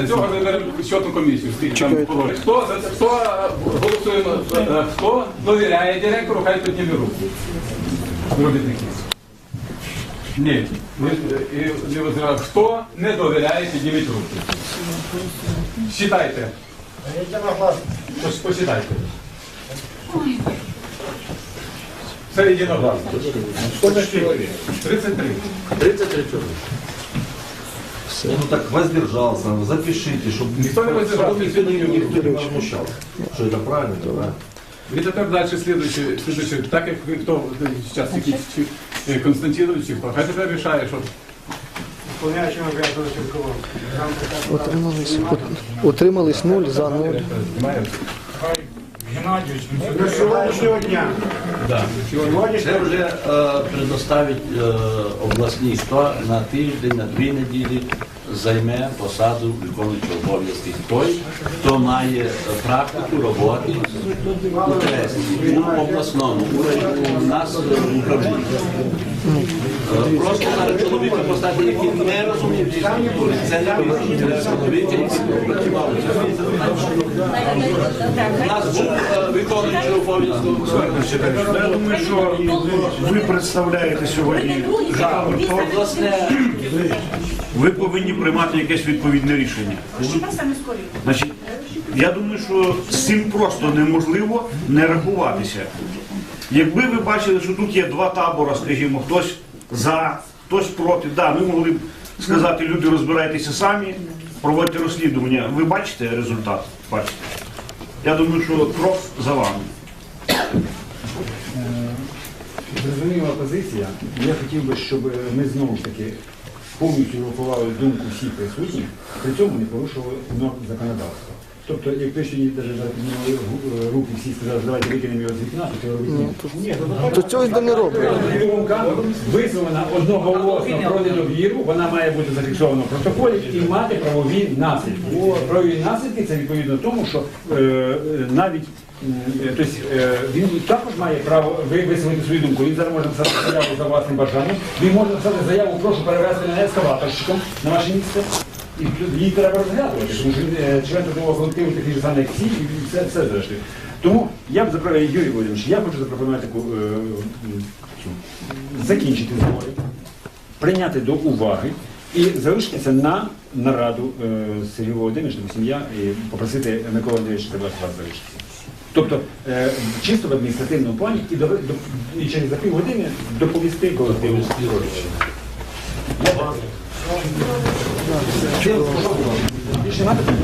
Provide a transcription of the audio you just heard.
для цього виберемо щотну комісію. Скільки там положить. Хто, за хто е, голосує, на- е, хто довіряє директору, хай підніме руку. Робітники. Ні. І не возражаю. Хто не довіряє, підніміть руку. Считайте. Пос- Посчитайте. Це єдиногласно. 33. 33 чоловік Ну так воздержался, запишите, чтобы Никто не воздержался, никто, не- никто не возмущался. Что это правильно, это правильно. І тепер далі слідуючи, слідуючи, так як хто зараз якийсь чи е, Константинович, чи хто, хай тепер рішає, що Виконуючим обов'язки Чуркова. Утримались, от- утримались 0 за 0. Геннадійович, до сьогоднішнього дня. Це вже е, предоставить е, обласні на тиждень, на дві неділі займе посаду виконуючого обов'язки. Той, хто має практику роботи інтересів у обласному, у, у нас е, в управлінні. Е, Просто зараз чоловіка поставити, який не розуміє дійсно, це не вийде. Чоловіка, який працював. У нас був е, виконуючий обов'язки. Я думаю, що ви представляєте сьогодні житло. Ви повинні приймати якесь відповідне рішення. Значить, я думаю, що з цим просто неможливо не рахуватися. Якби ви бачили, що тут є два табори, скажімо, хтось за, хтось проти, да, ми могли б сказати, люди розбирайтеся самі, проводьте розслідування. Ви бачите результат? Бачите. Я думаю, що крок за вами. Зрозуміла позиція. Я хотів би, щоб ми знову ж таки повністю врахували думку всіх присутніх, при цьому не порушували норм законодавства. Тобто, як ви сьогодні навіть гу- руки, всі сказали, давайте викинемо його з вікна, то цього робити ні. То цього й не роблять. Думка висловлена одноголосно про недовіру, вона має бути зафіксована в протоколі і мати правові наслідки. Правові наслідки це відповідно тому, що е, е, навіть тобто, він також має право висловити свою думку. Він зараз може написати заяву за власним бажанням. Він може написати заяву, прошу перевезти мене ескаваторщиком на ваше місце. І її треба розглядувати, тому що е, член трудового колективу такий же самий, як всі, і все, все зрештою. Тому я б запропонував, Юрій Володимирович, я хочу запропонувати таку е, закінчити збори, прийняти до уваги і залишитися на нараду е, з Сергієм Володимировичем, сім'я, і попросити Микола Андрійовича вас залишитися. Тобто е, чисто в адміністративному плані і, до, до, і через за півгодини доповісти колективу співробітчину. Більше написано?